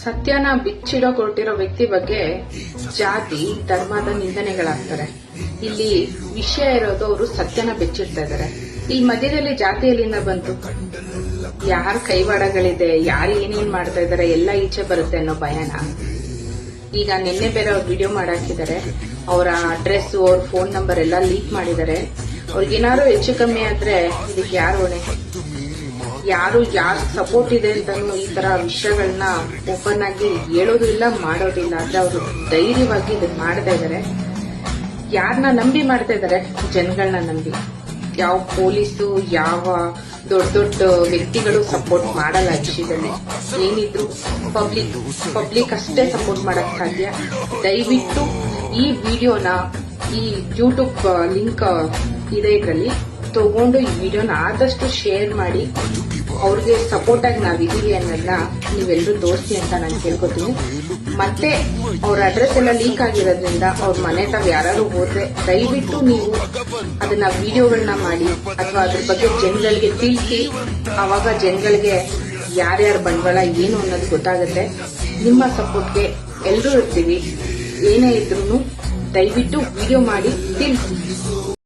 ಸತ್ಯನ ಬಿಚ್ಚಿಡೋ ಕೊಟ್ಟಿರೋ ವ್ಯಕ್ತಿ ಬಗ್ಗೆ ಜಾತಿ, ಧರ್ಮದ ನಿಂದನೆಗಳಾಗ್ತಾರೆ. ಇಲ್ಲಿ ವಿಷಯ ಇರೋದು ಅವರು ಸತ್ಯನ ಬಿಚ್ಚಿಡ್ತಾ ಇದ್ದಾರೆ ಇಲ್ಲಿ ಮಧ್ಯದಲ್ಲಿ ಜಾತಿ ಎಲ್ಲಿಂದ ಬಂತು. ಯಾರ ಕೈವಾಡಗಳಿದೆ, ಯಾರು ಏನೇನ್ ಮಾಡ್ತಾ ಇದಾರೆ, ಎಲ್ಲ ಈಚೆ ಬರುತ್ತೆ ಅನ್ನೋ ಭಯನ. ಈಗ ನಿನ್ನೆ ಬೇರೆ ಅವ್ರು ವಿಡಿಯೋ ಮಾಡಾಕಿದ್ದಾರೆ ಅವರ ಅಡ್ರೆಸ್ ಅವ್ರ ಫೋನ್ ನಂಬರ್ ಎಲ್ಲ ಲೀಕ್ ಮಾಡಿದ್ದಾರೆ ಅವ್ರಿಗೇನಾದ್ರು ಹೆಚ್ಚು ಕಮ್ಮಿ ಆದ್ರೆ ಇದಕ್ಕೆ ಯಾರು ಹೊಣೆ? ಯಾರು ಯಾರು ಸಪೋರ್ಟ್ ಇದೆ ಅಂತಾನು ಈ ತರ ವಿಷಯಗಳನ್ನ ಓಪನ್ ಆಗಿ ಹೇಳೋದು ಇಲ್ಲ ಮಾಡೋದಿಲ್ಲ ಆದ್ರೆ ಅವರು ಧೈರ್ಯವಾಗಿ ಇದನ್ನ ಮಾಡ್ತಾ ಇದಾರೆ. ಯಾರನ್ನ ನಂಬಿ ಮಾಡ್ತಾ ಇದಾರೆ? ಜನಗಳನ್ನ ನಂಬಿ. ಯಾವ ಪೊಲೀಸು, ಯಾವ ದೊಡ್ಡ ದೊಡ್ಡ ವ್ಯಕ್ತಿಗಳು ಸಪೋರ್ಟ್ ಮಾಡಲ್ಲ ವಿಷಯದಲ್ಲಿ. ಏನಿದ್ರು ಪಬ್ಲಿಕ್ ಪಬ್ಲಿಕ್ ಅಷ್ಟೇ ಸಪೋರ್ಟ್ ಮಾಡಕ್ ಸಾಧ್ಯ. ದಯವಿಟ್ಟು ಈ ವಿಡಿಯೋನ ಈ ಯೂಟ್ಯೂಬ್ ಲಿಂಕ್ ಇದೆ ಇದರಲ್ಲಿ. ತಗೊಂಡು ಈ ವಿಡಿಯೋನ ಆದಷ್ಟು ಶೇರ್ ಮಾಡಿ. ಅವ್ರಿಗೆ ಸಪೋರ್ಟ್ ಆಗಿ ನಾವಿದೀವಿ ಅನ್ನೋದನ್ನ ನೀವೆಲ್ಲರೂ ತೋರಿಸಿ ಅಂತ ನಾನು ಕೇಳ್ಕೊತೀನಿ. ಮತ್ತೆ ಅವ್ರ ಅಡ್ರೆಸ್ ಎಲ್ಲ ಲೀಕ್ ಆಗಿರೋದ್ರಿಂದ ಅವ್ರ ಮನೆ ತಾವ್ ಯಾರು ಹೋದ್ರೆ ದಯವಿಟ್ಟು ನೀವು ಅದನ್ನ ವಿಡಿಯೋಗಳನ್ನ ಮಾಡಿ ಅಥವಾ ಅದ್ರ ಬಗ್ಗೆ ಜನಗಳಿಗೆ ತಿಳಿಸಿ. ಅವಾಗ ಜನಗಳಿಗೆ ಯಾರ್ಯಾರ ಬಂಡವಾಳ ಏನು ಅನ್ನೋದು ಗೊತ್ತಾಗುತ್ತೆ. ನಿಮ್ಮ ಸಪೋರ್ಟ್ಗೆ ಎಲ್ಲರೂ ಇರ್ತೀವಿ. ಏನೇ ಇದ್ರು ದಯವಿಟ್ಟು ವಿಡಿಯೋ ಮಾಡಿ ತಿಳಿಸಿ